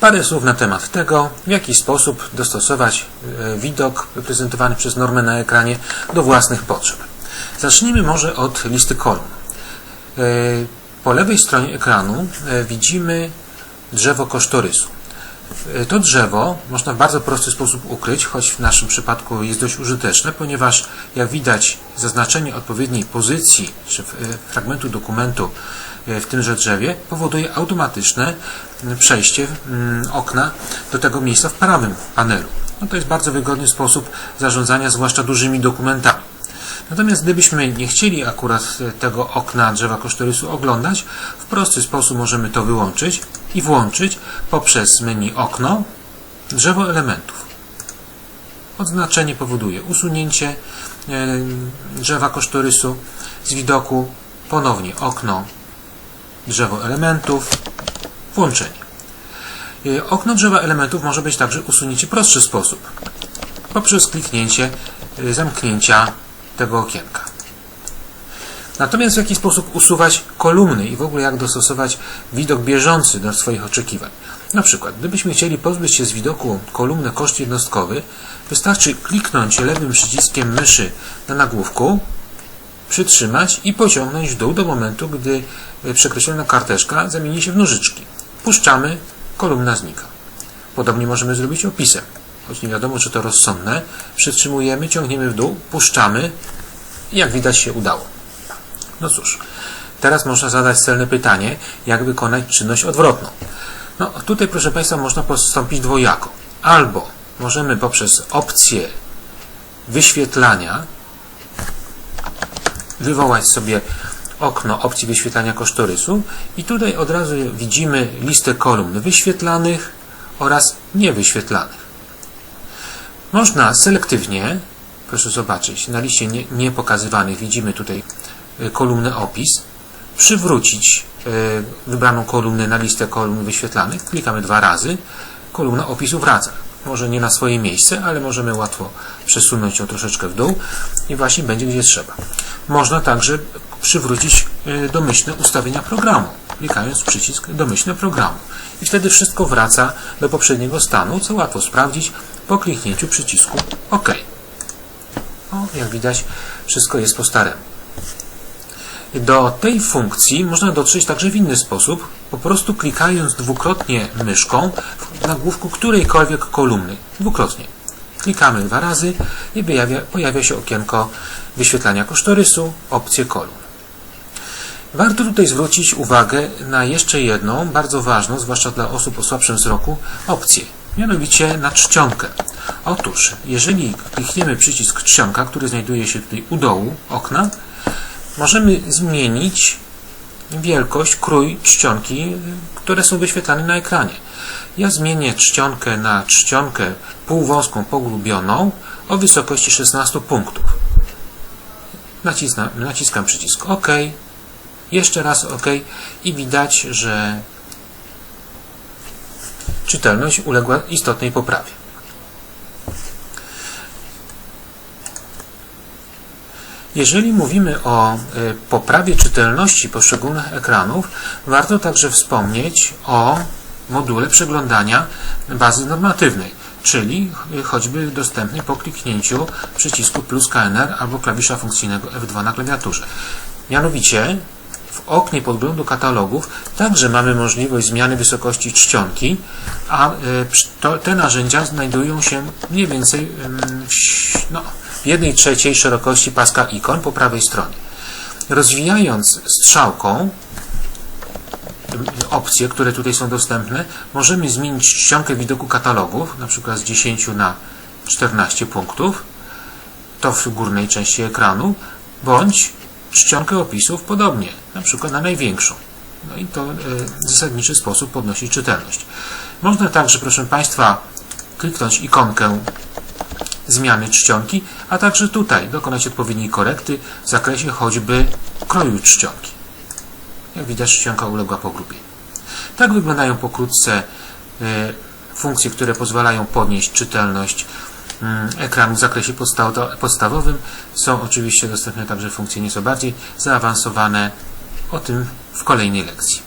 Parę słów na temat tego, w jaki sposób dostosować e, widok prezentowany przez normę na ekranie do własnych potrzeb. Zacznijmy może od listy kolumn. E, Po lewej stronie ekranu e, widzimy drzewo kosztorysu. To drzewo można w bardzo prosty sposób ukryć, choć w naszym przypadku jest dość użyteczne, ponieważ jak widać zaznaczenie odpowiedniej pozycji czy fragmentu dokumentu w tymże drzewie powoduje automatyczne m, przejście mm, okna do tego miejsca w prawym panelu. No to jest bardzo wygodny sposób zarządzania, zwłaszcza dużymi dokumentami. Natomiast gdybyśmy nie chcieli akurat e, tego okna drzewa kosztorysu oglądać, w prosty sposób możemy to wyłączyć i włączyć poprzez menu okno drzewo elementów. Odznaczenie powoduje usunięcie e, drzewa kosztorysu z widoku, ponownie okno drzewo elementów, włączenie. E, Okno drzewa elementów może być także usunięcie w prostszy sposób poprzez kliknięcie e, zamknięcia tego okienka. Natomiast w jaki sposób usuwać kolumny i w ogóle jak dostosować widok bieżący do swoich oczekiwań. Na przykład, gdybyśmy chcieli pozbyć się z widoku kolumny koszt jednostkowy, wystarczy kliknąć lewym przyciskiem myszy na nagłówku, przytrzymać i pociągnąć w dół do momentu, gdy przekreślona karteczka zamieni się w nożyczki. Puszczamy, kolumna znika. Podobnie możemy zrobić opisem. Choć nie wiadomo, czy to rozsądne. Przytrzymujemy, ciągniemy w dół, puszczamy i jak widać się udało. No cóż, teraz można zadać celne pytanie, jak wykonać czynność odwrotną. No tutaj, proszę Państwa, można postąpić dwojako. Albo możemy poprzez opcję wyświetlania wywołać sobie okno opcji wyświetlania kosztorysu i tutaj od razu widzimy listę kolumn wyświetlanych oraz niewyświetlanych. Można selektywnie, proszę zobaczyć, na liście nie- niepokazywanych widzimy tutaj y, kolumnę opis, przywrócić y, wybraną kolumnę na listę kolumn wyświetlanych, klikamy dwa razy, kolumna opisu wraca. Może nie na swoje miejsce, ale możemy łatwo przesunąć ją troszeczkę w dół i właśnie będzie gdzie trzeba. Można także przywrócić y, domyślne ustawienia programu, klikając przycisk domyślne programu. I wtedy wszystko wraca do poprzedniego stanu, co łatwo sprawdzić po kliknięciu przycisku OK. O, jak widać, wszystko jest po staremu. Do tej funkcji można dotrzeć także w inny sposób, po prostu klikając dwukrotnie myszką w nagłówku którejkolwiek kolumny. Dwukrotnie. Klikamy dwa razy i pojawia, pojawia się okienko wyświetlania kosztorysu, opcje kolumn. Warto tutaj zwrócić uwagę na jeszcze jedną, bardzo ważną, zwłaszcza dla osób o słabszym wzroku, opcję, mianowicie na czcionkę. Otóż, jeżeli klikniemy przycisk czcionka, który znajduje się tutaj u dołu okna, możemy zmienić wielkość, krój czcionki, które są wyświetlane na ekranie. Ja zmienię czcionkę na czcionkę półwąską, poglubioną o wysokości 16 punktów. Naciskam przycisk OK, jeszcze raz OK i widać, że czytelność uległa istotnej poprawie. Jeżeli mówimy o e, poprawie czytelności poszczególnych ekranów, warto także wspomnieć o module przeglądania bazy normatywnej, czyli ch- choćby dostępny po kliknięciu przycisku plus KNR albo klawisza funkcyjnego F2 na klawiaturze. Mianowicie w oknie podglądu katalogów także mamy możliwość zmiany wysokości czcionki, a e, te narzędzia znajdują się mniej więcej no, w jednej trzeciej szerokości paska ikon po prawej stronie. Rozwijając strzałką opcje, które tutaj są dostępne, możemy zmienić czcionkę widoku katalogów, na przykład z 10 na 14 punktów, to w górnej części ekranu, bądź czcionkę opisów podobnie, na przykład na największą. No i to e, w zasadniczy sposób podnosi czytelność. Można także, proszę Państwa, kliknąć ikonkę zmiany czcionki, a także tutaj dokonać odpowiedniej korekty w zakresie choćby kroju czcionki. Jak widać, czcionka uległa pogrubieniu. Tak wyglądają pokrótce e, funkcje, które pozwalają podnieść czytelność mm, ekranu w zakresie podsta- podstawowym. Są oczywiście dostępne także funkcje nieco bardziej zaawansowane. O tym w kolejnej lekcji.